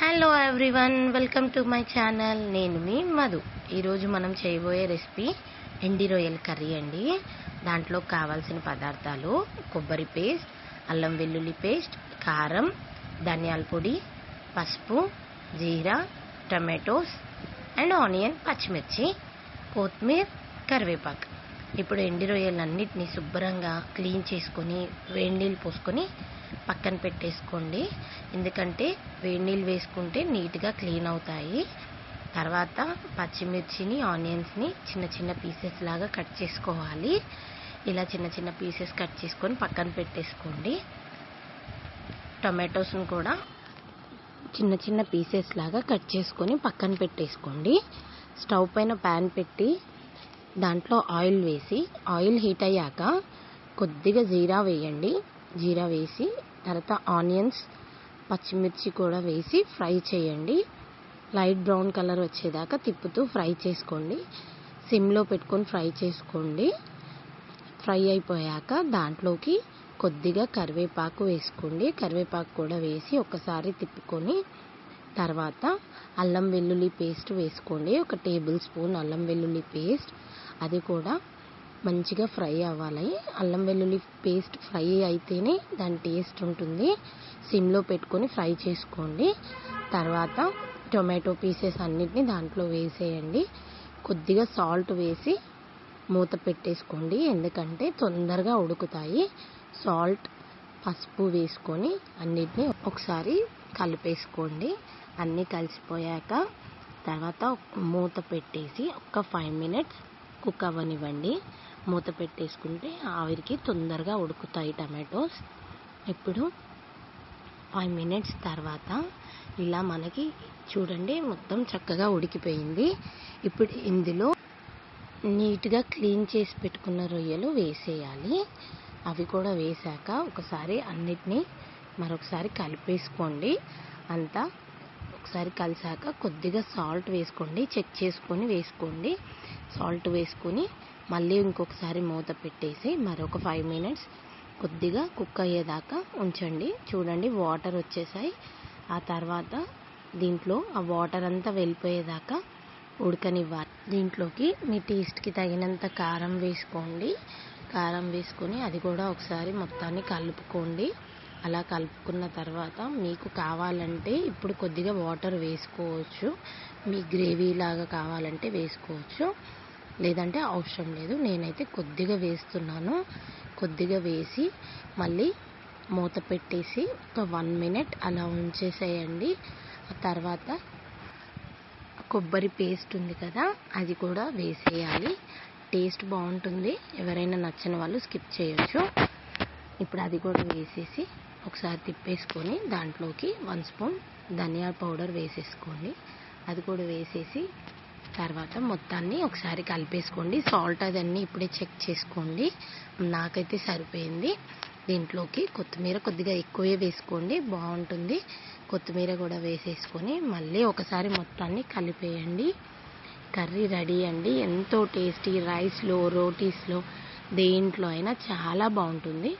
Hello everyone welcome to my channel నేను మీ మధు. ఈరోజు మనం చేయబోయే రెసిపీ ఎండి రొయ్యల కర్రీ అండి. దాంట్లో కావాల్సిన పదార్థాలు కొబ్బరి పేస్ట్ అల్లం వెల్లుల్లి పేస్ట్ కారం ధనియాల పొడి పసుపు జీరా టమాటోస్ అండ్ ఆనియన్ పచ్చిమిర్చి కొత్తిమీర్ కరివేపాకు. ఇప్పుడు ఎండి రొయ్యలన్నిటిని శుభ్రంగా క్లీన్ చేసుకొని వేడి నీళ్ళు పోసుకొని పక్కన పెట్టేసుకోండి. ఎందుకంటే వేడి నీళ్ళు వేసుకుంటే నీట్గా క్లీన్ అవుతాయి. తర్వాత పచ్చిమిర్చిని ఆనియన్స్ని చిన్న చిన్న పీసెస్ లాగా కట్ చేసుకోవాలి. ఇలా చిన్న చిన్న పీసెస్ కట్ చేసుకొని పక్కన పెట్టేసుకోండి. టొమాటోస్ని కూడా చిన్న చిన్న పీసెస్ లాగా కట్ చేసుకొని పక్కన పెట్టేసుకోండి. స్టవ్ పైన ప్యాన్ పెట్టి దాంట్లో ఆయిల్ వేసి ఆయిల్ హీట్ అయ్యాక కొద్దిగా జీరా వేయండి. జీరా వేసి తర్వాత ఆనియన్స్ పచ్చిమిర్చి కూడా వేసి ఫ్రై చేయండి. లైట్ బ్రౌన్ కలర్ వచ్చేదాకా తిప్పుతూ ఫ్రై చేసుకోండి. సిమ్లో పెట్టుకొని ఫ్రై చేసుకోండి. ఫ్రై అయిపోయాక దాంట్లోకి కొద్దిగా కరివేపాకు వేసుకోండి. కరివేపాకు కూడా వేసి ఒకసారి తిప్పుకొని తర్వాత అల్లం వెల్లుల్లి పేస్ట్ వేసుకోండి. ఒక టేబుల్ స్పూన్ అల్లం వెల్లుల్లి పేస్ట్. అది కూడా మంచిగా ఫ్రై అవ్వాలి. అల్లం వెల్లుల్లి పేస్ట్ ఫ్రై అయితేనే దాని టేస్ట్ ఉంటుంది. సిమ్లో పెట్టుకొని ఫ్రై చేసుకోండి. తర్వాత టొమాటో పీసెస్ అన్నిటిని దాంట్లో వేసేయండి. కొద్దిగా సాల్ట్ వేసి మూత పెట్టేసుకోండి. ఎందుకంటే తొందరగా ఉడుకుతాయి. సాల్ట్ పసుపు వేసుకొని అన్నిటిని ఒకసారి కలిపేసుకోండి. అన్నీ కలిసిపోయాక తర్వాత మూత పెట్టేసి ఒక ఫైవ్ మినిట్స్ కుక్ అవ్వనివ్వండి. మూత పెట్టేసుకుంటే ఆవిరికి తొందరగా ఉడుకుతాయి టమాటోస్. ఇప్పుడు ఫైవ్ మినిట్స్ తర్వాత ఇలా మనకి చూడండి మొత్తం చక్కగా ఉడికిపోయింది. ఇప్పుడు ఇందులో నీట్గా క్లీన్ చేసి పెట్టుకున్న రొయ్యలు వేసేయాలి. అవి కూడా వేసాక ఒకసారి అన్నిటినీ మరొకసారి కలిపేసుకోండి. అంతా ఒకసారి కలిసాక కొద్దిగా సాల్ట్ వేసుకోండి చెక్ చేసుకొని వేసుకోండి. సాల్ట్ వేసుకొని మళ్ళీ ఇంకొకసారి మూత పెట్టేసి మరొక ఫైవ్ మినిట్స్ కొద్దిగా కుక్ అయ్యేదాకా ఉంచండి. చూడండి వాటర్ వచ్చేసాయి. ఆ తర్వాత దీంట్లో ఆ వాటర్ అంతా వెళ్ళిపోయేదాకా ఉడకనివ్వాలి. దీంట్లోకి మీ టేస్ట్కి తగినంత కారం వేసుకోండి. కారం వేసుకొని అది కూడా ఒకసారి మొత్తాన్ని కలుపుకోండి. అలా కలుపుకున్న తర్వాత మీకు కావాలంటే ఇప్పుడు కొద్దిగా వాటర్ వేసుకోవచ్చు. మీ గ్రేవీ లాగా కావాలంటే వేసుకోవచ్చు. లేదంటే అవసరం లేదు. నేనైతే కొద్దిగా వేస్తున్నాను. కొద్దిగా వేసి మళ్ళీ మూత పెట్టేసి ఒక వన్ మినిట్ అలా ఉంచేసేయండి. తర్వాత కొబ్బరి పేస్ట్ ఉంది కదా అది కూడా వేసేయాలి. టేస్ట్ బాగుంటుంది. ఎవరైనా నచ్చిన వాళ్ళు స్కిప్ చేయొచ్చు. ఇప్పుడు అది కూడా వేసేసి ఒకసారి తిప్పేసుకొని దాంట్లోకి వన్ స్పూన్ ధనియా పౌడర్ వేసేసుకోండి. అది కూడా వేసేసి తర్వాత మొత్తాన్ని ఒకసారి కలిపేసుకోండి. సాల్ట్ అదన్నీ ఇప్పుడే చెక్ చేసుకోండి. నాకైతే సరిపోయింది. దీంట్లోకి కొత్తిమీర కొద్దిగా ఎక్కువే వేసుకోండి. బాగుంటుంది. కొత్తిమీర కూడా వేసేసుకొని మళ్ళీ ఒకసారి మొత్తాన్ని కలిపేయండి. కర్రీ రెడీ అండి. ఎంతో టేస్టీ రైస్లో రోటీస్లో దేంట్లో అయినా చాలా బాగుంటుంది.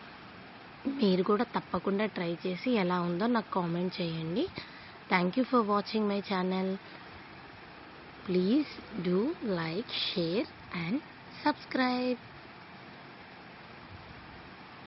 మీరు కూడా తప్పకుండా ట్రై చేసి ఎలా ఉందో నాకు కామెంట్ చేయండి. Thank you for watching my channel Please do like, share and subscribe.